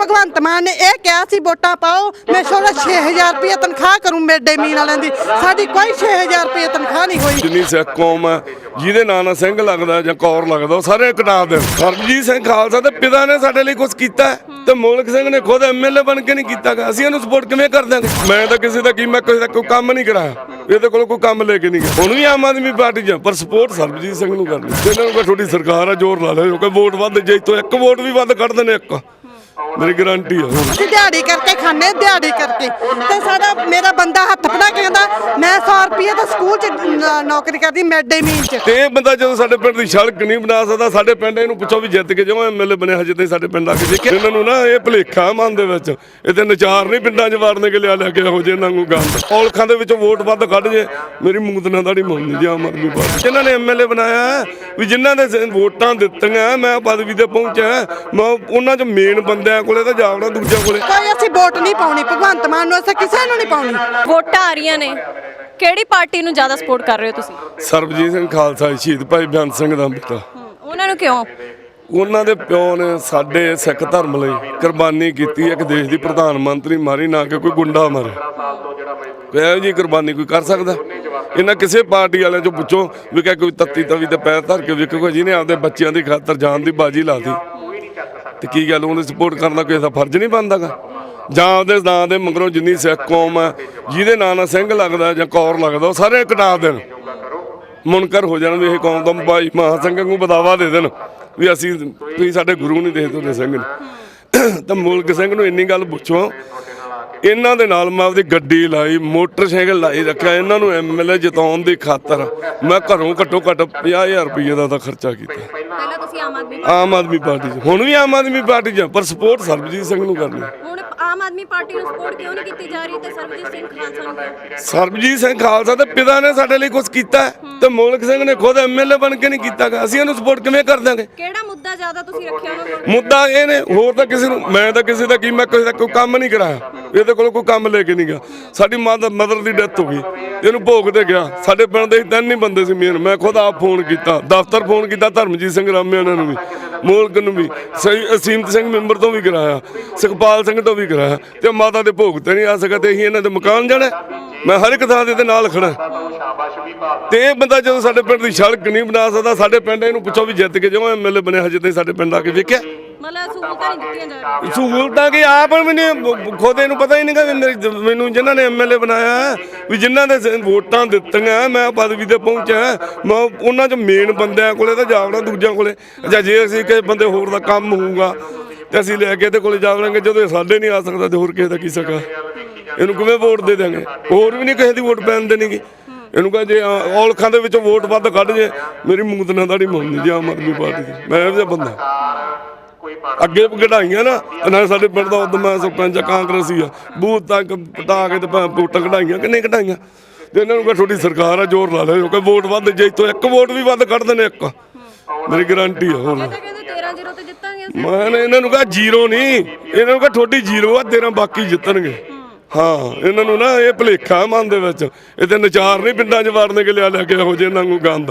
ਭਗਵੰਤ ਮਾਨ ਨੇ ਇਹ ਕਿਹਾ ਸੀ, ਵੋਟਾਂ ਪਾਓ, ਮੈਂ ਸੋਲਾ 6000 ਰੁਪਏ ਤਨਖਾਹ ਕਰੂੰ ਮਿਡ ਮੀਲ ਵਾਲਿਆਂ ਦੀ। ਸਾਡੀ ਕੋਈ 6000 ਰੁਪਏ ਤਨਖਾਹ ਨਹੀਂ ਹੋਈ। ਜਿੰਨੀ ਸਿੱਖ ਕੌਮ ਹੈ ਜਿਹਦੇ ਨਾਂ ਨਾਲ ਸਿੰਘ ਲੱਗਦਾ ਜਾਂ ਕੌਰ ਲੱਗਦਾ, ਉਹ ਸਾਰੇ ਕਟਾ ਦੇ ਸਰਬਜੀਤ ਸਿੰਘ ਖਾਲਸਾ ਦੇ ਪਿਤਾ ਨੇ ਸਾਡੇ ਲਈ ਕੁਝ ਕੀਤਾ ਤੇ ਮੋਲਕ ਸਿੰਘ ਨੇ ਖੁਦ ਐਮਐਲਏ ਬਣ ਕੇ ਨਹੀਂ ਕੀਤਾਗਾ ਅਸੀਂ ਇਹਨੂੰ ਸਪੋਰਟ ਕਿਵੇਂ ਕਰ ਦਾਂਗੇ ਮੈਂ ਤਾਂ ਕਿਸੇ ਦਾ ਕੀ, ਮੈਂ ਕਿਸੇ ਦਾ ਕੋਈ ਕੰਮ ਨਹੀਂ ਕਰਾਇਆ। ਇਹਦੇ ਕੋਲ ਕੋਈ ਕੰਮ ਲੈ ਕੇ ਨਹੀਂ ਗਿਆ। ਹੁਣ ਵੀ ਆਮ ਆਦਮੀ ਪਾਰਟੀ 'ਚ ਪਰ ਸਪੋਰਟ ਸਰਬਜੀਤ ਸਿੰਘ ਨੂੰ ਕਰਨੀ। ਇਹਨਾਂ ਨੂੰ ਕੋਈ ਥੋੜੀ ਸਰਕਾਰ ਆ, ਜ਼ੋਰ ਲਾ ਲਿਓ ਕਿ ਵੋਟ ਵੱਧ ਜੇ ਤੋਂ ਇੱਕ ਵੋਟ ਵੀ ਵੱਧ ਕੱਢ ਦੇਣੇ ਇੱਕ। ਮੇਰੀ ਗਾਰੰਟੀ ਆ। ਅਸੀਂ ਦਿਹਾੜੀ ਕਰਕੇ ਖਾਣੇ ਦਿਹਾੜੀ ਕਰਕੇ। ਤੇ ਸਾਡਾ, ਮੇਰਾ ਬੰਦਾ ਹੱਥ ਫੜਾ ਕੇ ਕਹਿੰਦਾ ਮੈਂ 100 ਰੁਪਏ ਤਾਂ ਸਕੂਲ 'ਚ ਨ- ਨੌਕਰੀ ਕਰਦੀ ਮਿਡ ਮੀਲ 'ਚ ਤੇ ਇਹ ਬੰਦਾ ਜਦੋਂ ਸਾਡੇ ਪਿੰਡ ਦੀ ਸੜਕ ਨਹੀਂ ਬਣਾ ਸਕਦਾ ਸਾਡੇ ਪਿੰਡ ਇਹਨੂੰ ਪੁੱਛੋ ਵੀ ਜਿੱਤ ਕੇ ਜਿਉਂ ਐਮਐਲਏ ਬਣਿਆ ਹਜੇ ਤਾਈਂ ਸਾਡੇ ਪਿੰਡ ਆ ਕੇ ਦੇਖਿਆ ਇਹਨਾਂ ਨੂੰ ਨਾ ਇਹ ਭਲੇਖਾ ਮਨ ਦੇ ਵਿੱਚ। ਇਹਦੇ ਨਚਾਰ ਨਹੀਂ ਪਿੰਡਾਂ 'ਚ ਵਾੜਨੇ ਕੇ ਲਿਆ ਲਿਆ ਕੇ ਇਹੋ ਜਿਹੇ ਨੂੰ ਗੰਦ। ਔਲਖਾਂ ਦੇ ਵਿੱਚੋਂ ਵੋਟ ਵੱਧ ਕੱਢ ਜੇ ਮੇਰੀ ਮੂਤ ਨਾਲ ਦਾੜੀ ਮੰਨਦੀ ਜੀ ਆਮ ਆਦਮੀ ਪਾਰਟੀ। ਜਿਨ੍ਹਾਂ ਨੇ ਐਮਐਲਏ ਬਣਾਇਆ ਹੈ, ਵੀ ਜਿਨ੍ਹਾਂ ਦੇ ਸ- ਵੋਟਾਂ ਦਿੱਤੀਆਂ ਮੈਂ ਪਦਵੀ ਤੇ ਪਹੁੰਚਿਆ ਮੈਂ ਉਹਨਾਂ 'ਚ ਮੇਨ ਬੰਦਿਆਂ ਕੋਲੇ ਤਾਂ ਜਾਵੜਾ ਦੂਜਿਆਂ ਕੋਲੇ। ਕੋਈ ਅਸੀਂ ਵੋਟ ਨਹੀਂ ਪਾਉਣੀ ਭਗਵੰਤ ਮਾਨ ਨੂੰ ਅਸੀਂ ਕਿਸੇ ਨੂੰ ਨਹੀਂ ਪਾਉਣੀ। ਵੋਟਾਂ ਆ ਰਹੀਆਂ ਨੇ। ਕਿਹੜੀ ਪਾਰਟੀ ਨੂੰ ਜ਼ਿਆਦਾ ਸਪੋਰਟ ਕਰ ਰਹੇ ਹੋ ਤੁਸੀਂ? ਸਰਬਜੀਤ ਸਿੰਘ ਖਾਲਸਾ ਸ਼ਹੀਦ ਭਾਈ ਬੇਅੰਤ ਸਿੰਘ ਦਾ ਪਿਤਾ। ਉਹਨਾਂ ਨੂੰ ਕਿਉਂ? ਉਹਨਾਂ ਦੇ ਪਿਓ ਨੇ ਸਾਡੇ ਸਿੱਖ ਧਰਮ ਲਈ ਕੁਰਬਾਨੀ ਕੀਤੀ ਇੱਕ ਦੇਸ਼ ਦੀ ਪ੍ਰਧਾਨ ਮੰਤਰੀ ਮਾਰੀ ਨਾ ਕਿ ਕੋਈ ਗੁੰਡਾ ਮਾਰੇ। ਕੋਈ ਇਹੋ ਜਿਹੀ ਕੁਰਬਾਨੀ ਕੋਈ ਕਰ ਸਕਦਾ? ਇਹਨਾਂ ਕਿਸੇ ਪਾਰਟੀ ਵਾਲਿਆਂ ਚੋਂ ਪੁੱਛੋ ਵੀ ਕਿ ਕੋਈ ਤੱਤੀ ਤਵੀ ਤੇ ਪੈਰ ਧਰ ਕੇ ਵੇਖੋ ਜਿਹਨੇ ਆਪਦੇ ਬੱਚਿਆਂ ਦੀ ਖਾਤਰ ਜਾਨ ਦੀ ਬਾਜੀ ਲਾਤੀ। ਤੇ ਕੀ ਗੱਲ ਉਹਨੂੰ ਸਪੋਰਟ ਕਰਨਾ ਕਿਸੇ ਦਾ ਫਰਜ਼ ਨਹੀਂ ਬਣਦਾਗਾ? ਜਾਂ ਉਹਦੇ ਨਾਂ ਦੇ ਮਗਰੋਂ ਜਿੰਨੀ ਸਿੱਖ ਕੌਮ ਹੈ ਜਿਹਦੇ ਨਾਂ ਨਾਲ ਸਿੰਘ ਲੱਗਦਾ ਜਾਂ ਕੌਰ ਲੱਗਦਾ ਉਹ ਸਾਰੇ ਕਟਾ ਦੇਣ ਮੁਨਕਰ ਹੋ ਜਾਣ ਵੀ ਇਹ ਕੌਮ ਦਾ ਭਾਈ ਮਹਾ ਸਿੰਘ ਨੂੰ ਬਦਾਵਾ ਦੇ ਦੇਣ ਵੀ ਅਸੀਂ ਤੁਸੀਂ ਸਾਡੇ ਗੁਰੂ ਨਹੀਂ ਦੇਖਦੇ ਤੁਹਾਡੇ ਸਿੰਘ ਨੇ ਤਾਂ ਮੁਲਕ ਸਿੰਘ ਨੂੰ ਇੰਨੀ ਗੱਲ ਪੁੱਛੋ ਇਹਨਾਂ ਦੇ ਨਾਲ ਮੈਂ ਆਪਦੀ ਗੱਡੀ ਲਾਈ ਮੋਟਰਸਾਈਕਲ ਲਾਈ ਰੱਖਿਆ ਇਹਨਾਂ ਨੂੰ ਐਮਐਲਏ ਜਿਤਾਉਣ ਦੀ ਖਾਤਰ ਮੈਂ ਘਰੋਂ ਘੱਟੋ ਘੱਟ 50000 ਰੁਪਏ ਦਾ ਤਾਂ ਖਰਚਾ ਕੀਤਾ। ਪਹਿਲਾਂ ਤੁਸੀਂ ਆਮ ਆਦਮੀ ਆਮ ਆਦਮੀ ਪਾਰਟੀ 'ਚ ਹੁਣ ਵੀ ਆਮ ਆਦਮੀ ਪਾਰਟੀ 'ਚ ਪਰ ਸਪੋਰਟ ਸਰਬਜੀਤ ਸਿੰਘ ਨੂੰ ਕਰਨੀ। ਹੁਣ ਆਮ ਆਦਮੀ ਪਾਰਟੀ ਨੂੰ ਸਪੋਰਟ ਕਿਉਂ ਨਹੀਂ ਕੀਤੀ ਜਾ ਰਹੀ ਤੇ ਸਰਬਜੀਤ ਸਿੰਘ ਖਾਲਸਾ ਨੂੰ? ਸਰਬਜੀਤ ਸਿੰਘ ਖਾਲਸਾ ਦੇ ਪਿਤਾ ਨੇ ਸਾਡੇ ਲਈ ਕੁਝ ਕੀਤਾ ਹੈ, ਤੇ ਮੋਲਕ ਸਿੰਘ ਨੇ ਖੁਦ ਐਮਐਲਏ ਬਣ ਕੇ ਨਹੀਂ ਕੀਤਾਗਾ ਅਸੀਂ ਇਹਨੂੰ ਸਪੋਰਟ ਕਿਵੇਂ ਕਰ ਦਾਂਗੇ ਕਿਹੜਾ ਮੁੱਦਾ ਜ਼ਿਆਦਾ ਤੁਸੀਂ ਰੱਖਿਆ ਉਹਨਾਂ ਮੁੱਦਾ ਇਹ ਨੇ ਹੋਰ ਤਾਂ ਕਿਸੇ ਨੂੰ ਮੈਂ ਤਾਂ ਕਿਸੇ ਦਾ ਕੀ ਮੈਂ ਕਿਸੇ ਦਾ ਕੋਈ ਕੰਮ ਨਹੀਂ ਕਰਾਇਆ। ਇਹਦੇ ਕੋਲ ਕੋਈ ਕੰਮ ਲੈ ਕੇ ਨਹੀਂ ਗਿਆ। ਸਾਡੀ ਮਾਂ ਦਾ ਮਦਰ ਦੀ ਡੈਥ ਹੋ ਗਈ। ਇਹਨੂੰ ਭੋਗ ਤੇ ਗਿਆ। ਸਾਡੇ ਪਿੰਡ ਦੇ ਤਿੰਨ ਨਹੀਂ ਬੰਦੇ ਸੀ ਮੇਨ ਮੈਂ ਖੁਦ ਆਪ ਫੋਨ ਕੀਤਾ ਦਫ਼ਤਰ ਫੋਨ ਕੀਤਾ ਧਰਮਜੀਤ ਸਿੰਘ ਰਾਮੇ ਉਹਨਾਂ ਨੂੰ ਵੀ। ਮੋਲਕ ਨੂੰ ਵੀ, ਸਹੀ ਅਸੀਮਤ ਸਿੰਘ ਮੈਂਬਰ ਤੋਂ ਵੀ ਕਰਾਇਆ, ਸੁਖਪਾਲ ਸਿੰਘ ਤੋਂ ਵੀ ਕਰਾਇਆ, ਤੇ ਮਾਤਾ ਦੇ ਭੋਗ ਤੇ ਨਹੀਂ ਆ ਸਕਦਾ, ਤੇ ਅਸੀਂ ਇਹਨਾਂ ਦੇ ਮਕਾਨ ਜਾਣਾ ਮੈਂ ਹਰ ਇੱਕ ਥਾਂ ਦੇ ਤੇ ਨਾਲ ਖੜਾ ਤੇ ਇਹ ਬੰਦਾ ਜਦੋਂ ਸਾਡੇ ਪਿੰਡ ਦੀ ਸੜਕ ਨਹੀਂ ਬਣਾ ਸਕਦਾ, ਸਾਡੇ ਪਿੰਡ ਇਹਨੂੰ ਪੁੱਛੋ ਵੀ ਜਿੱਤ ਕੇ ਜਿਉਂ ਐਮਐਲਏ ਬਣਿਆ ਹਜੇ ਤਾਈਂ ਸਾਡੇ ਪਿੰਡ ਆ ਕੇ ਵੇਖਿਆ। ਮਤਲਬ ਸਹੂਲਤਾਂ ਨਹੀਂ ਦਿੱਤੀਆਂ ਜਾ ਰਹੀਆਂ। ਸਹੂਲਤਾਂ ਕਿ ਆਪ ਮੈਨੂੰ ਖੁਦ ਇਹਨੂੰ ਪਤਾ ਹੀ ਨਹੀਂਗਾ ਵੀ ਮੇਰੀ ਮੈਨੂੰ ਜਿਨ੍ਹਾਂ ਨੇ ਐਮਐਲਏ ਬਣਾਇਆ ਵੀ ਜਿਨ੍ਹਾਂ ਦੇ ਵੋਟਾਂ ਦਿੱਤੀਆਂ ਮੈਂ ਪਦਵੀ ਤੇ ਪਹੁੰਚਿਆ ਮੈਂ ਉਹਨਾਂ 'ਚ ਮੇਨ ਬੰਦਿਆਂ ਕੋਲੇ ਤਾਂ ਜਾਵੜਾ ਦੂਜਿਆਂ ਕੋਲੇ। ਜਾਂ ਜੇ ਅਸੀਂ ਕਿਸੇ ਬੰਦੇ ਹੋਰ ਦਾ ਕੰਮ ਹੋਊਗਾ ਤੇ ਅਸੀਂ ਲੈ ਕੇ ਇਹਦੇ ਕੋਲੇ ਜਾਵਾਂਗੇ ਜਦੋਂ ਇਹ ਸਾਡੇ ਨਹੀਂ ਆ ਸਕਦਾ ਤੇ ਹੋਰ ਕਿਸੇ ਦਾ ਕੀ ਸਕਾ ਇਹਨੂੰ ਕਿਵੇਂ ਵੋਟ ਦੇ ਦਿਆਂਗੇ? ਹੋਰ ਵੀ ਨਹੀਂ ਕਿਸੇ ਦੀ ਵੋਟ ਪੈਣ ਦੇਣੀਗੀ ਇਹਨੂੰ ਕਹਾਂ ਜੇ ਅ, ਔਲਖਾਂ ਦੇ ਵਿੱਚੋਂ ਵੋਟ ਵੱਧ ਕੱਢ ਜੇ ਮੇਰੀ ਮੂਤ ਨਾਲ ਦਾੜੀ ਮੰਨਦੀ ਜੀ ਆਮ ਆਦਮੀ ਪਾਰਟੀ ਦੀ। ਮੈਂ ਇਹ ਜਿਹਾ ਬੰਦਾ। ਅੱਗੇ ਕਢਾਈਆਂ ਨਾ ਨਾ ਸਾਡੇ ਪਿੰਡ ਦਾ ਉਦੋਂ ਮੈਂ ਸਰਪੰਚ ਕਾਂਗਰਸੀ ਆ। ਬੂਥ ਤੱਕ ਪਟਾ ਕੇ ਤੇ ਵੋਟਾਂ ਕਢਾਈਆਂ ਕਿ ਨਹੀਂ ਕਢਾਈਆਂ? ਤੇ ਇਹਨਾਂ ਨੂੰ ਕਹ ਥੋੜੀ ਸਰਕਾਰ ਆ ਜ਼ੋਰ ਲਾ ਲਿਓ ਕਿ ਵੋਟ ਵੱਧ ਜੇ ਤੋਂ ਇੱਕ ਵੋਟ ਵੀ ਵੱਧ ਕੱਢ ਦੇਣੇ ਇੱਕ। ਮੇਰੀ ਗਾਰੰਟੀ ਆ ਹੁਣ ਇਹ ਤਾਂ ਕਹਿੰਦੇ 13 0 ਤੇ ਜਿੱਤਾਂਗੇ ਅਸੀਂ। ਮੈਂ ਇਹਨਾਂ ਨੂੰ ਕਹਾ ਜ਼ੀਰੋ ਨਹੀਂ ਇਹਨਾਂ ਨੂੰ ਕਹਾ ਤੁਹਾਡੀ ਜ਼ੀਰੋ ਆ ਤੇਰਾ ਬਾਕੀ ਜਿੱਤਣਗੇ। ਹਾਂ ਇਹਨਾਂ ਨੂੰ ਨਾ ਇਹ ਭਲੇਖਾ ਮਨ ਦੇ ਵਿੱਚ। ਇਹਦੇ ਨਚਾਰ ਨਹੀਂ ਪਿੰਡਾਂ 'ਚ ਵਾੜਨੇ ਕੇ ਲਿਆ ਲਿਆ ਕੇ ਇਹੋ ਜਿਹੇ ਨੂੰ ਗੰਦ।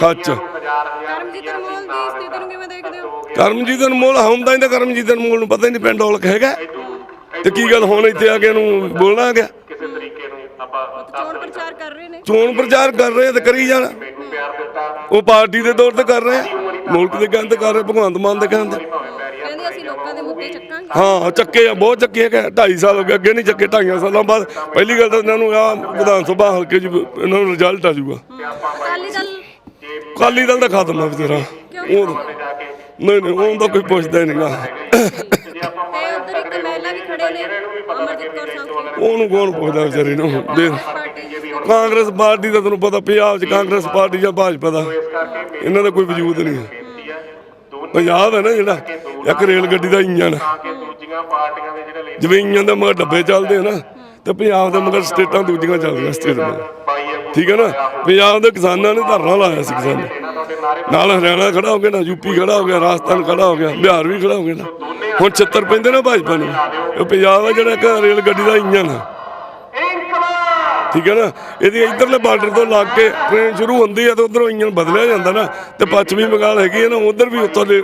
ਖੱਚ ਕਰਮਜੀਤ ਅਨਮੋਲ ਦੀ ਸਥਿਤੀ ਨੂੰ ਕਿਵੇਂ ਦੇਖਦੇ ਹੋ? ਕਰਮਜੀਤ ਅਨਮੋਲ ਹੁੰਦਾ ਹੀ ਤਾਂ ਕਰਮਜੀਤ ਅਨਮੋਲ ਨੂੰ ਪਤਾ ਹੀ ਨਹੀਂ ਪਿੰਡ ਔਲਖ ਹੈਗਾ। ਤੇ ਕੀ ਗੱਲ ਹੁਣ ਇੱਥੇ ਆ ਕੇ ਇਹਨੂੰ ਬੋਲਣਾ ਆ ਗਿਆ ਤਾਂ ਚੋਣ ਪ੍ਰਚਾਰ ਕਰ ਰਹੇ ਨੇ। ਚੋਣ ਪ੍ਰਚਾਰ ਕਰ ਰਹੇ ਆ ਤੇ ਕਰੀ ਜਾਣਾ। ਉਹ ਪਾਰਟੀ ਦੇ ਤੌਰ ਤੇ ਕਰ ਰਹੇ ਮੁਲਕ ਦੇ ਕਹਿੰਦੇ ਕਰ ਰਹੇ ਭਗਵੰਤ ਮਾਨ ਦੇ ਅਸੀਂ ਦੇ ਚੱਕਾਂਗੇ? ਹਾਂ ਚੱਕੇ ਆ ਬਹੁਤ ਚੱਕੇ ਹੈਗੇ 2.5 ਸਾਲ ਹੋ ਗਏ ਅੱਗੇ ਨਹੀਂ ਚੱਕੇ 2.5 ਸਾਲਾਂ ਬਾਅਦ। ਪਹਿਲੀ ਗੱਲ ਤਾਂ ਇਹਨਾਂ ਨੂੰ ਆ ਵਿਧਾਨ ਸਭਾ ਹਲਕੇ 'ਚ ਇਹਨਾਂ ਨੂੰ ਰਿਜ਼ਲਟ ਆ ਜਾਊਗਾ। ਅਕਾਲੀ ਦਲ? ਅਕਾਲੀ ਦਲ ਦਾ ਖਾਤਮਾ ਵੀ ਤੇਰਾ ਉਹ ਨਹੀਂ ਨਹੀਂ ਉਹ ਤਾਂ ਕੋਈ ਪੁੱਛਦਾ ਨਹੀਂਗਾ। ਤੇ ਉਧਰ ਇੱਕ ਮਹਿਲਾ ਵੀ ਖੜੇ ਨੇ ਅਮਰਜੀਤ ਕੌਰ ਸਾਂਸੀ ਉਹਨੂੰ ਕੌਣ ਪੁੱਛਦਾ ਵਿਚਾਰੀ ਨੂੰ? ਦੇ ਕਾਂਗਰਸ ਪਾਰਟੀ ਦਾ ਤੁਹਾਨੂੰ ਪਤਾ ਪੰਜਾਬ 'ਚ ਕਾਂਗਰਸ ਪਾਰਟੀ ਜਾਂ ਭਾਜਪਾ ਦਾ। ਇਹਨਾਂ ਦਾ ਕੋਈ ਵਜੂਦ ਨਹੀਂ ਪੰਜਾਬ ਹੈ ਨਾ ਜਿਹੜਾ। ਇੱਕ ਰੇਲ ਗੱਡੀ ਦਾ ਇੰਜਨ ਜਿਵੇਂ ਇੰਜਨ ਦੇ ਮਗਰ ਡੱਬੇ ਚੱਲਦੇ ਨਾ ਤੇ ਪੰਜਾਬ ਦੇ ਮਗਰ ਸਟੇਟਾਂ ਦੂਜੀਆਂ ਚੱਲਦੀਆਂ ਸਟੇਟ ਦੇ। ਠੀਕ ਹੈ ਨਾ? ਪੰਜਾਬ ਦੇ ਕਿਸਾਨਾਂ ਨੇ ਧਰਨਾ ਲਾਇਆ ਸੀ ਕਿਸਾਨ ਨਾਲ ਹਰਿਆਣਾ ਖੜਾ ਹੋ ਗਿਆ ਨਾ ਯੂਪੀ ਖੜਾ ਹੋ ਗਿਆ ਰਾਜਸਥਾਨ ਖੜਾ ਹੋ ਗਿਆ ਬਿਹਾਰ ਵੀ ਖੜਾ ਹੋ ਗਿਆ ਨਾ। ਹੁਣ 76 ਪੈਂਦੇ ਨਾ ਭਾਜਪਾ ਨੂੰ। ਇਹ ਪੰਜਾਬ ਆ ਜਿਹੜਾ ਇੱਕ ਰੇਲ ਗੱਡੀ ਦਾ ਇੰਜਨ ਆ। ਠੀਕ ਹੈ ਨਾ? ਇਹਦੀ ਇਧਰਲੇ ਬਾਰਡਰ ਤੋਂ ਲੱਗ ਕੇ ਟ੍ਰੇਨ ਸ਼ੁਰੂ ਹੁੰਦੀ ਹੈ ਤੇ ਉਧਰੋਂ ਇੰਜਨ ਬਦਲਿਆ ਜਾਂਦਾ ਨਾ ਤੇ ਪੱਛਮੀ ਬੰਗਾਲ ਹੈਗੀ ਹੈ ਨਾ ਉਧਰ ਵੀ ਉੱਥੋਂ ਦੇ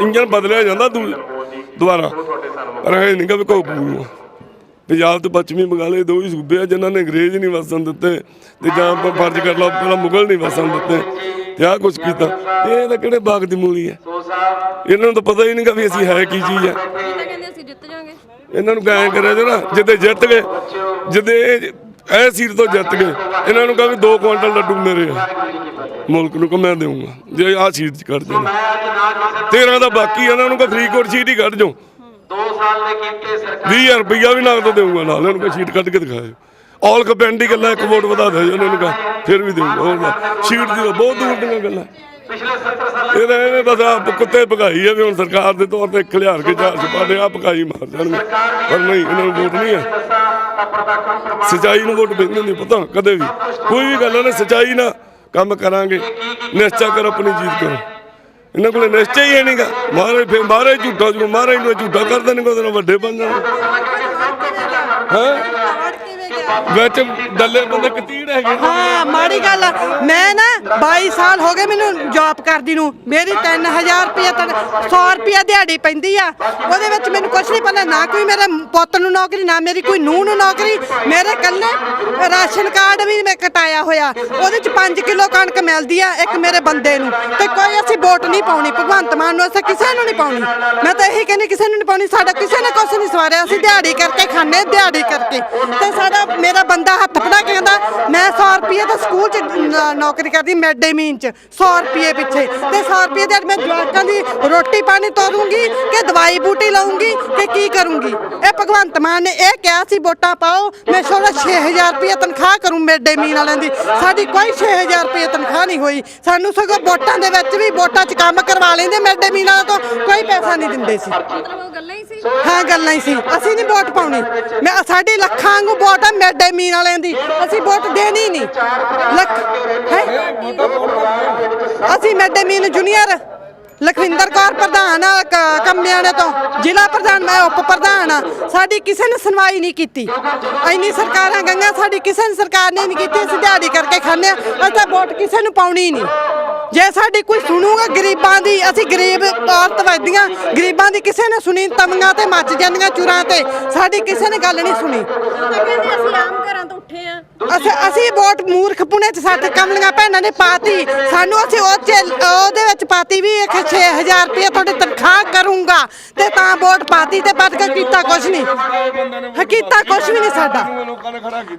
ਇੰਜਨ ਬਦਲਿਆ ਜਾਂਦਾ ਦੁਬਾਰਾ। ਪਰ ਇਹ ਨਹੀਂ ਕਿ ਕੋਈ ਪੰਜਾਬ ਤੇ ਪੱਛਮੀ ਬੰਗਾਲ ਇਹ ਦੋ ਹੀ ਸੂਬੇ ਆ ਜਿਨ੍ਹਾਂ ਨੇ ਅੰਗਰੇਜ਼ ਨਹੀਂ ਵਸਣ ਦਿੱਤੇ ਤੇ ਜਾਂ ਫਰਜ਼ ਕਰ ਲਓ ਪਹਿਲਾਂ ਮੁਗਲ ਨਹੀਂ ਵਸਣ ਦਿੱਤੇ ਤੇ ਆਹ ਕੁਛ ਕੀਤਾ। ਇਹ ਤਾਂ ਕਿਹੜੇ ਬਾਗ ਦੀ ਮੂਲੀ ਹੈ? ਇਹਨਾਂ ਨੂੰ ਤਾਂ ਪਤਾ ਹੀ ਨਹੀਂਗਾ ਵੀ ਅਸੀਂ ਹੈ ਕੀ ਚੀਜ਼ ਹੈ। ਇਹਨਾਂ ਨੂੰ ਗਾਇ ਕਰਿਆ ਜੇ ਨਾ ਜਿੱਦੇ ਜਿੱਤ ਗਏ ਜਿੱਦੇ ਇਹ ਸੀਟ ਤੋਂ ਜਿੱਤ ਗਏ। ਇਹਨਾਂ ਨੂੰ ਕਹਾਂ ਵੀ 2 ਕੁਇੰਟਲ ਲੱਡੂ ਮੇਰੇ ਆ। ਮੁਲਕ ਨੂੰ ਮੈਂ ਦੇਵਾਂਗਾ ਜੇ ਆਹ ਸੀਟ ਚ ਕੱਢ ਜਾਣ 13 ਦਾ ਬਾਕੀ ਇਹਨਾਂ ਨੂੰ ਕਹ ਫਰੀਦਕੋਟ ਸੀਟ ਹੀ ਕੱਢ ਜਾਓ। 2 ਸਾਲ ਦੇ ਕੀਤੇ ਸਰਕਾਰ 20000 ਰੁਪਈਆ ਵੀ ਨਗਦ ਦੇਊਂਗਾ ਨਾਲ। ਇਹਨੂੰ ਕਹ ਸੀਟ ਕੱਢ ਕੇ ਦਿਖਾਇਓ ਆਲ ਕਪੈਂਡ ਦੀ ਗੱਲਾਂ ਇੱਕ ਵੋਟ ਵਧਾ ਦੇ ਇਹਨਾਂ ਨੂੰ ਕਹ। ਫਿਰ ਵੀ ਦੇਊਂਗਾ ਸੀਟ ਦੀ ਬਹੁਤ ਦੂਰ ਦੀਆਂ ਗੱਲਾਂ। ਪਿਛਲੇ 70 ਸਾਲਾਂ ਇਹਦਾ ਇਹਨੇ ਬਸ ਆਪ ਕੁੱਤੇ ਭਗਾਈ ਹੈ ਵੀ ਹੁਣ ਸਰਕਾਰ ਦੇ ਤੌਰ ਤੇ ਖਿਲਾਰ ਕੇ ਚਾਰ ਚਪਾੜੇ ਆ ਭਗਾਈ ਮਾਰ ਜਾਣਗੇ ਪਰ ਨਹੀਂ ਇਹਨਾਂ ਨੂੰ ਵੋਟ ਨਹੀਂ ਹੈ। ਸਚਾਈ ਨੂੰ ਵੋਟ ਪੈਂਦੀ ਨਹੀਂ ਪਤਾ ਕਦੇ ਵੀ। ਕੋਈ ਵੀ ਗੱਲ ਨਾ ਸਚਾਈ ਨਾਲ ਕੰਮ ਕਰਾਂਗੇ। ਨਿਸ਼ਚਾ ਕਰ ਆਪਣੀ ਜੀਤ ਕਰੋ। ਇਹਨਾਂ ਕੋਲੇ ਨਿਸ਼ਚਾ ਹੀ ਨਹੀਂਗਾ ਮਹਾਰਾਜ ਫੇਰ ਮਹਾਰਾਜ ਝੂਠਾ ਜੂ ਮਹਾਰਾਜ ਨੂੰ ਝੂਠਾ ਕਰ ਦੇਣਗੇ ਉਹਦੇ ਨਾਲ ਵੱਡੇ ਬਣ ਜਾਣਗੇ। ਹਾਂ? ਵਿੱਚ ਡੱਲੇ ਬੰਦੇ ਕਤੀੜ ਹੈਗੇ ਹਾਂ, ਮਾੜੀ ਗੱਲ ਆ। ਮੈਂ ਨਾ 22 ਸਾਲ ਹੋ ਗਏ ਮੈਨੂੰ ਜੌਬ ਕਰਦੀ ਨੂੰ। ਮੇਰੀ 3000 ਰੁਪਏ ਤਾਂ 100 ਰੁਪਏ ਦਿਹਾੜੀ ਪੈਂਦੀ ਆ। ਉਹਦੇ ਵਿੱਚ ਮੈਨੂੰ ਕੁਝ ਨਹੀਂ ਪਤਾ, ਨਾ ਕੋਈ ਮੇਰੇ ਪੁੱਤ ਨੂੰ ਨੌਕਰੀ, ਨਾ ਮੇਰੀ ਕੋਈ ਨੂੰਹ ਨੂੰ ਨੌਕਰੀ। ਮੇਰੇ ਕੱਲੇ ਰਾਸ਼ਨ ਕਾਰਡ ਵੀ ਮੈਂ ਕਟਾਇਆ ਹੋਇਆ। ਉਹਦੇ ਚ 5 ਕਿਲੋ ਕਣਕ ਮਿਲਦੀ ਆ ਇੱਕ ਮੇਰੇ ਬੰਦੇ ਨੂੰ। ਤੇ ਕੋਈ ਅਸੀਂ ਵੋਟ ਨਹੀਂ ਪਾਉਣੀ, ਭਗਵੰਤ ਮਾਨ ਨੂੰ ਅਸੀਂ ਕਿਸੇ ਨੂੰ ਨਹੀਂ ਪਾਉਣੀ। ਮੈਂ ਤਾਂ ਇਹੀ ਕਹਿੰਦੀ, ਕਿਸੇ ਨੂੰ ਨਹੀਂ ਪਾਉਣੀ, ਸਾਡਾ ਕਿਸੇ ਨੇ ਕੁਝ ਨਹੀਂ ਸਵਾਰਿਆ। ਅਸੀਂ ਦਿਹਾੜੀ ਕਰਕੇ ਖਾਂਦੇ, ਦਿਹਾੜੀ ਕਰਕੇ। ਤੇ ਸਾਡਾ ਮੇਰਾ ਬੰਦਾ ਹੱਥ ਫੜਾ ਕੇ ਕਹਿੰਦਾ ਮੈਂ 100 ਰੁਪਏ ਤਾਂ ਸਕੂਲ ਚ ਨੌਕਰੀ ਕਰਦੀ ਮਿਡ ਡੇ ਮੀਨ ਚ 100 ਰੁਪਏ ਪਿੱਛੇ। ਤੇ 100 ਰੁਪਏ ਦੇ ਮੈਂ ਜਵਾਕਾਂ ਦੀ ਰੋਟੀ ਪਾਣੀ ਤੋਰੂੰਗੀ ਕਿ ਦਵਾਈ ਬੂਟੀ ਲਾਉਂਗੀ ਕਿ ਕੀ ਕਰੂੰਗੀ? ਇਹ ਭਗਵੰਤ ਮਾਨ ਨੇ ਇਹ ਕਿਹਾ ਸੀ, ਵੋਟਾਂ ਪਾਓ, ਮੈਂ ਛੋੜਾ 6000 ਰੁਪਏ ਤਨਖਾਹ ਕਰੂੰ ਮਿਡ ਡੇ ਮੀਨ ਵਾਲਿਆਂ ਦੀ। ਸਾਡੀ ਕੋਈ 6000 ਰੁਪਏ ਤਨਖਾਹ ਨਹੀਂ ਹੋਈ। ਸਾਨੂੰ ਸਗੋਂ ਵੋਟਾਂ ਦੇ ਵਿੱਚ ਵੀ ਵੋਟਾਂ 'ਚ ਕੰਮ ਕਰਵਾ ਲੈਂਦੇ ਮਿਡ ਡੇ ਮੀਨ ਵਾਲਿਆਂ ਤੋਂ ਕੋਈ ਪੈਸਾ ਨਹੀਂ ਦਿੰਦੇ ਸੀ। ਹਾਂ, ਗੱਲਾਂ ਹੀ ਸੀ। ਅਸੀਂ ਨਹੀਂ ਵੋਟ ਪਾਉਣੀ। ਮੈਂ ਸਾਡੀ ਲੱਖਾਂ ਵਾਂਗੂ ਵੋਟ ਆ ਮਿਡ ਮੀਨ ਵਾਲਿਆਂ ਦੀ। ਅਸੀਂ ਵੋਟ ਦੇਣੀ ਨਹੀਂ। ਲੱਖ ਹੈ? ਅਸੀਂ mid meal junior, Lakhwinder Kaur ਪ੍ਰਧਾਨ ਆ, ਕ- ਕੰਮਿਆਣੇ ਤੋਂ। ਜ਼ਿਲ੍ਹਾ ਪ੍ਰਧਾਨ, ਮੈਂ ਉਪ ਪ੍ਰਧਾਨ ਆ। ਸਾਡੀ ਕਿਸੇ ਨੇ ਸੁਣਵਾਈ ਨਹੀਂ ਕੀਤੀ। ਇੰਨੀ ਸਰਕਾਰਾਂ ਗੰਗਾ ਸਾਡੀ ਕਿਸੇ ਨੇ ਸਰਕਾਰ ਨੇ ਨਹੀਂ ਕੀਤੀ। ਅਸੀਂ ਦਿਹਾੜੀ ਕਰਕੇ ਖਾਂਦੇ ਆ। ਅਸੀਂ ਤਾਂ ਵੋਟ ਕਿਸੇ ਨੂੰ ਪਾਉਣੀ ਨਹੀਂ। ਜੇ ਸਾਡੀ ਕੋਈ ਸੁਣੂਗਾ ਗਰੀਬਾਂ ਦੀ, ਅਸੀਂ ਗਰੀਬ ਔਰਤ ਵਜਦੀਆਂ ਗਰੀਬਾਂ ਦੀ ਕਿਸੇ ਨੇ ਸੁਣੀ ਤਮੀਆਂ ਤੇ ਮੱਚ ਜਾਂਦੀਆਂ ਚੁਰਾਂ ਤੇ, ਸਾਡੀ ਕਿਸੇ ਨੇ ਗੱਲ ਨਹੀਂ ਸੁਣੀ। ਤਾਂ ਕਹਿੰਦੇ ਅਸੀਂ ਆਮ ਉੱਠੇ ਆ। ਅਸੀਂ ਅਸੀਂ ਵੋਟ ਮੂਰਖ ਪੁਣੇ ਚ ਸਾਡੇ ਕਮਲੀਆਂ ਭੈਣਾਂ ਨੇ ਪਾਤੀ। ਸਾਨੂੰ ਅਸੀਂ ਉਹ ਚ ਉਹਦੇ ਵਿੱਚ ਪਾਤੀ ਵੀ ਇੱਕ 6000 ਰੁਪਏ ਤੁਹਾਡੀ ਤਨਖਾਹ ਕਰੂੰਗਾ। ਤੇ ਤਾਂ ਵੋਟ ਪਾਤੀ ਤੇ ਬਾਅਦ ਕੇ ਕੀਤਾ ਕੁਛ ਨਹੀਂ। ਹਾਂ, ਕੀਤਾ ਕੁਛ ਵੀ ਨਹੀਂ ਸਾਡਾ।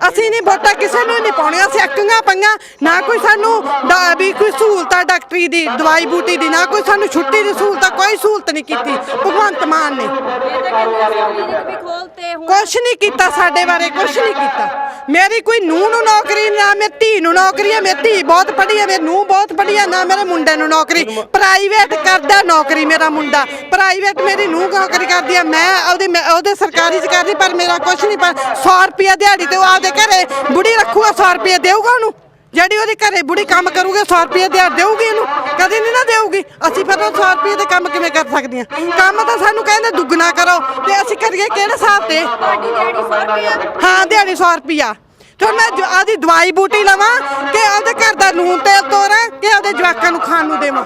ਅਸੀਂ ਨਹੀਂ ਵੋਟਾਂ ਕਿਸੇ ਨੂੰ ਨਹੀਂ ਪਾਉਣੀਆਂ। ਅਸੀਂ ਅੱਕੀਆਂ ਪਈਆਂ। ਨਾ ਕੋਈ ਸਾਨੂੰ ਡਾ- ਵੀ ਕੋਈ ਸਹੂਲਤ ਡਾਕਟਰੀ ਦੀ ਦਵਾਈ ਬੂਟੀ ਦੀ ਨਾ ਕੋਈ ਸਾਨੂੰ ਛੁੱਟੀ ਦੀ ਸਹੂਲਤ ਕੋਈ ਸਹੂਲਤ ਨਹੀਂ ਕੀਤੀ। ਭਗਵੰਤ ਮਾਨ ਨੇ। ਇਹ ਤਾਂ ਕਹਿੰਦੇ ਅਸੀਂ ਕਲੀਨਿਕ ਵੀ ਖੋਲਤੇ ਹੁਣ। ਕੁਛ ਨਹੀਂ ਕੀਤਾ ਸਾਡੇ ਬਾਰੇ ਕੁਛ ਨਹੀਂ ਕੀਤਾ। ਮੇਰੀ ਕੋਈ ਨੂੰਹ ਨੂੰ ਨੌਕਰੀ ਨਾ ਮੇਰੀ ਧੀ ਨੂੰ ਨੌਕਰੀ ਹੈ ਮੇਰੀ ਧੀ ਬਹੁਤ ਪੜ੍ਹੀ ਹੈ ਮੇਰੀ ਨੂੰਹ ਬਹੁਤ ਪੜ੍ਹੀ ਹੈ ਨਾ ਮੇਰੇ ਮੁੰਡੇ ਨੂੰ ਨੌਕਰੀ। ਪ੍ਰਾਈਵੇਟ ਕਰਦਾ ਨੌਕਰੀ ਮੇਰਾ ਮੁੰਡਾ। ਪ੍ਰਾਈਵੇਟ ਮੇਰੀ ਨੂੰਹ ਨੌਕਰੀ ਕਰਦੀ ਹੈ ਮੈਂ ਉਹਦੀ ਉਹਦੇ ਸਰਕਾਰੀ ਚ ਕਰਦੀ ਪਰ ਮੇਰਾ ਕੁਛ ਨਹੀਂ ਪਰ 100 ਰੁਪਿਆ ਦਿਹਾੜੀ ਤੇ ਉਹ ਆਪਦੇ ਘਰੇ ਬੁੜੀ ਰੱਖੂਗਾ 100 ਰੁਪਿਆ ਦੇਊਗਾ ਉਹਨੂੰ? ਜਿਹੜੀ ਉਹਦੇ ਘਰੇ ਬੁੜੀ ਕੰਮ ਕਰੂਗੀ 100 ਰੁਪਏ ਦਿਹਾੜੀ ਦੇਊਗੀ ਇਹਨੂੰ। ਕਦੇ ਨਹੀਂ ਨਾ ਦੇਊਗੀ। ਅਸੀਂ ਫਿਰ ਉਹ 100 ਰੁਪਏ ਦੇ ਕੰਮ ਕਿਵੇਂ ਕਰ ਸਕਦੀਆਂ ਕੰਮ ਤਾਂ ਸਾਨੂੰ ਕਹਿੰਦੇ ਦੁੱਗਣਾ ਕਰੋ ਤੇ ਅਸੀਂ ਕਰੀਏ ਕਿਹੜੇ ਹਿਸਾਬ ਤੇ? ਤੁਹਾਡੀ ਦਿਹਾੜੀ 100 ਰੁਪਏ ਹਾਂ ਦਿਹਾੜੀ 100 ਰੁਪਿਆ ਤੇ ਮੈਂ ਆਦੀ ਦਵਾਈ ਬੂਟੀ ਲਵਾਂ ਕਿ ਆਪਦੇ ਘਰ ਦਾ ਨੂਨ ਤੇਲ ਤੋਰਾਂ ਕਿ ਆਪਦੇ ਜਵਾਕਾਂ ਨੂੰ ਖਾਣ ਨੂੰ ਦੇਵਾਂ?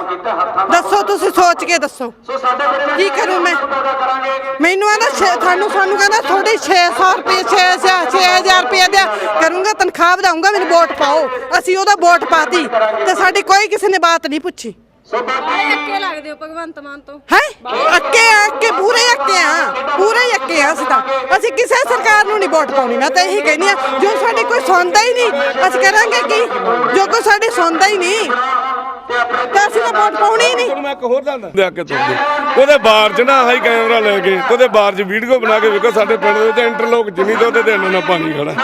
ਦੱਸੋ ਤੁਸੀਂ ਸੋਚ ਕੇ ਦੱਸੋ। ਕੀ ਕਰੂੰ ਮੈਂ? ਮੈਨੂੰ ਆਂਦਾ ਤੁਹਾਨੂੰ ਸਾਨੂੰ ਕਹਿੰਦਾ ਥੋੜੀ 600 ਰੁਪਏ 6 6000 ਰੁਪਏ ਦਿਆ। ਕਰੂੰਗਾ ਤਨਖਾਹ ਵਧਾਉਂਗਾ ਮੈਨੂੰ ਵੋਟ ਪਾਓ। ਅਸੀਂ ਉਹਦਾ ਵੋਟ ਪਾਤੀ ਤੇ ਸਾਡੀ ਕੋਈ ਕਿਸੇ ਨੇ ਬਾਤ ਨਹੀਂ ਪੁੱਛੀ। ਬਾਲੇ ਅੱਕੇ ਲੱਗਦੇ ਹੋ ਭਗਵੰਤ ਮਾਨ ਤੋਂ। ਹੈ? ਅੱਕੇ ਆ ਅੱਕੇ ਪੂਰੇ ਅੱਕੇ ਆ। ਪੂਰੇ ਹੀ ਅੱਕੇ ਆ ਅਸੀਂ ਤਾਂ। ਅਸੀਂ ਕਿਸੇ ਸਰਕਾਰ ਨੂੰ ਨਹੀਂ ਵੋਟ ਪਾਉਣੀ। ਮੈਂ ਤਾਂ ਇਹੀ ਕਹਿੰਦੀ ਆ ਜੋ ਸਾਡੀ ਕੋਈ ਸੁਣਦਾ ਹੀ ਨਹੀਂ ਅਸੀਂ ਕਰਾਂਗੇ ਕੀ? ਜੋ ਕੋਈ ਸਾਡੀ ਸੁਣਦਾ ਹੀ ਨਹੀਂ ਤਾਂ ਅਸੀਂ ਤਾਂ ਵੋਟ ਪਾਉਣੀ ਹੀ ਨਹੀਂ। ਤੁਹਾਨੂੰ ਮੈਂ ਇੱਕ ਹੋਰ ਦੱਸਦਾ ਲਿਆ ਕੇ ਤੁਰਦੇ ਉਹਦੇ ਬਾਰ 'ਚ ਨਾ ਹਾਈ ਕੈਮਰਾ ਲੈ ਕੇ ਤੇ ਉਹਦੇ ਬਾਰ 'ਚ ਵੀਡੀਓ ਬਣਾ ਕੇ ਵੇਖੋ ਸਾਡੇ ਪਿੰਡ ਦੇ ਵਿੱਚ ਇੰਟਰਲੋਕ ਜਿੰਨੀ ਤੇ ਉਹਦੇ ਤੇ ਇੰਨਾ ਨਾ ਪਾਣੀ ਖੜਾ।